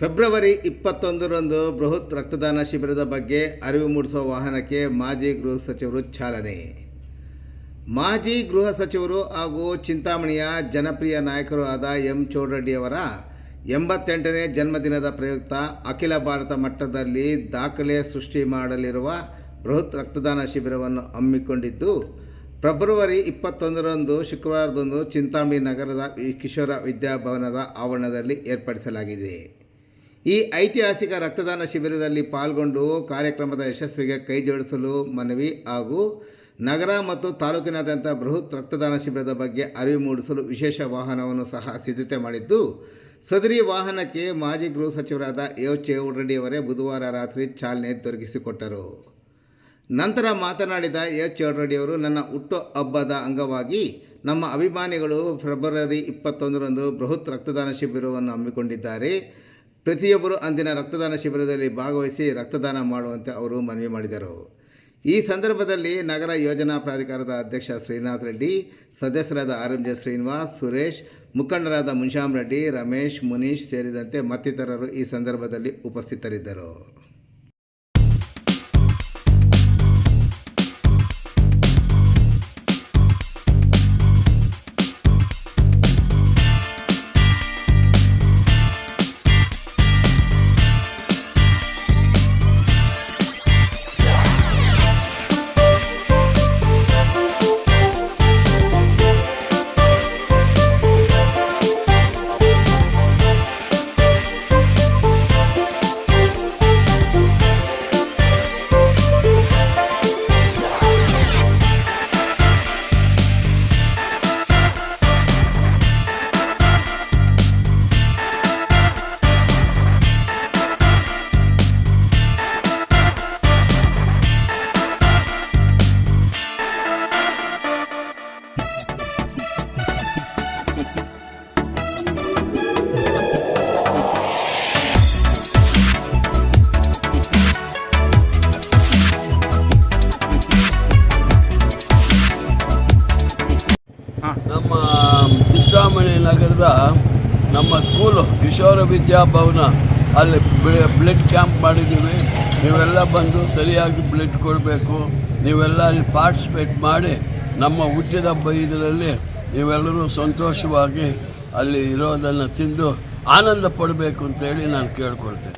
February ಇಪ್ಪತ್ತೊಂದರಂದು ಬೃಹತ್ ರಕ್ತದಾನ ಶಿಬಿರದ ಬಗ್ಗೆ ಅರಿವು ಮೂಡಿಸುವ ವಾಹನಕ್ಕೆ ಮಾಜಿ ಗೃಹ ಸಚಿವರು ಚಾಲನೆ. ಮಾಜಿ ಗೃಹ ಸಚಿವರು ಹಾಗೂ ಚಿಂತಾಮಣಿಯ ಜನಪ್ರಿಯ ನಾಯಕರು ಆದ ಎಂ ಚೌಡರೆಡ್ಡಿಯವರ ಎಂಬತ್ತೆಂಟನೇ ಜನ್ಮದಿನದ ಪ್ರಯುಕ್ತ ಅಖಿಲ ಭಾರತ ಮಟ್ಟದಲ್ಲಿ ದಾಖಲೆ ಸೃಷ್ಟಿ ಮಾಡಲಿರುವ ಬೃಹತ್ ರಕ್ತದಾನ ಶಿಬಿರವನ್ನು ಹಮ್ಮಿಕೊಂಡಿದ್ದು, ಫೆಬ್ರವರಿ ಇಪ್ಪತ್ತೊಂದರಂದು ಶುಕ್ರವಾರದಂದು ಚಿಂತಾಮಣಿ ನಗರದ ಕಿಶೋರ ವಿದ್ಯಾಭವನದ ಆವರಣದಲ್ಲಿ ಏರ್ಪಡಿಸಲಾಗಿದೆ. ಈ ಐತಿಹಾಸಿಕ ರಕ್ತದಾನ ಶಿಬಿರದಲ್ಲಿ ಪಾಲ್ಗೊಂಡು ಕಾರ್ಯಕ್ರಮದ ಯಶಸ್ವಿಗೆ ಕೈ ಜೋಡಿಸಲು ಮನವಿ ಹಾಗೂ ನಗರ ಮತ್ತು ತಾಲೂಕಿನಾದ್ಯಂತ ಬೃಹತ್ ರಕ್ತದಾನ ಶಿಬಿರದ ಬಗ್ಗೆ ಅರಿವು ಮೂಡಿಸಲು ವಿಶೇಷ ವಾಹನವನ್ನು ಸಹ ಸಿದ್ಧತೆ ಮಾಡಿದ್ದು, ಸದರಿ ವಾಹನಕ್ಕೆ ಮಾಜಿ ಗೃಹ ಸಚಿವರಾದ ಯೋ ಚೇವಡ್ರೆಡ್ಡಿಯವರೇ ಬುಧವಾರ ರಾತ್ರಿ ಚಾಲನೆ ದೊರಕಿಸಿಕೊಟ್ಟರು. ನಂತರ ಮಾತನಾಡಿದ ಎಚ್ ಚೌಡ್ರೆಡ್ಡಿಯವರು ನನ್ನ ಹುಟ್ಟು ಹಬ್ಬದ ಅಂಗವಾಗಿ ನಮ್ಮ ಅಭಿಮಾನಿಗಳು ಫೆಬ್ರವರಿ ಇಪ್ಪತ್ತೊಂದರಂದು ಬೃಹತ್ ರಕ್ತದಾನ ಶಿಬಿರವನ್ನು ಹಮ್ಮಿಕೊಂಡಿದ್ದಾರೆ. ಪ್ರತಿಯೊಬ್ಬರು ಅಂದಿನ ರಕ್ತದಾನ ಶಿಬಿರದಲ್ಲಿ ಭಾಗವಹಿಸಿ ರಕ್ತದಾನ ಮಾಡುವಂತೆ ಅವರು ಮನವಿ ಮಾಡಿದರು. ಈ ಸಂದರ್ಭದಲ್ಲಿ ನಗರ ಯೋಜನಾ ಪ್ರಾಧಿಕಾರದ ಅಧ್ಯಕ್ಷ ಶ್ರೀನಾಥ್ ರೆಡ್ಡಿ, ಸದಸ್ಯರಾದ R M J Srinivas, Suresh, ಮುಖಂಡರಾದ ಮುನ್ಶಾಮ್ ರೆಡ್ಡಿ, ರಮೇಶ್, ಮುನೀಶ್ ಸೇರಿದಂತೆ ಮತ್ತಿತರರು ಈ ಸಂದರ್ಭದಲ್ಲಿ ಉಪಸ್ಥಿತರಿದ್ದರು. ಚಿಂತಾಮಣಿ ನಮ್ಮ ಸ್ಕೂಲು ಕಿಶೋರ ವಿದ್ಯಾಭವನ ಅಲ್ಲಿ ಬ್ಲಡ್ ಕ್ಯಾಂಪ್ ಮಾಡಿದ್ದೀವಿ. ನೀವೆಲ್ಲ ಬಂದು ಸರಿಯಾಗಿ ಬ್ಲಡ್ ಕೊಡಬೇಕು. ನೀವೆಲ್ಲ ಅಲ್ಲಿ ಪಾರ್ಟಿಸಿಪೇಟ್ ಮಾಡಿ ನಮ್ಮ ಹುಟ್ಟಿದ ಹಬ್ಬ ಇದರಲ್ಲಿ ನೀವೆಲ್ಲರೂ ಸಂತೋಷವಾಗಿ ಅಲ್ಲಿ ಇರೋದನ್ನು ತಿಂದು ಆನಂದ ಪಡಬೇಕು ಅಂತೇಳಿ ನಾನು ಕೇಳ್ಕೊಳ್ತೇನೆ.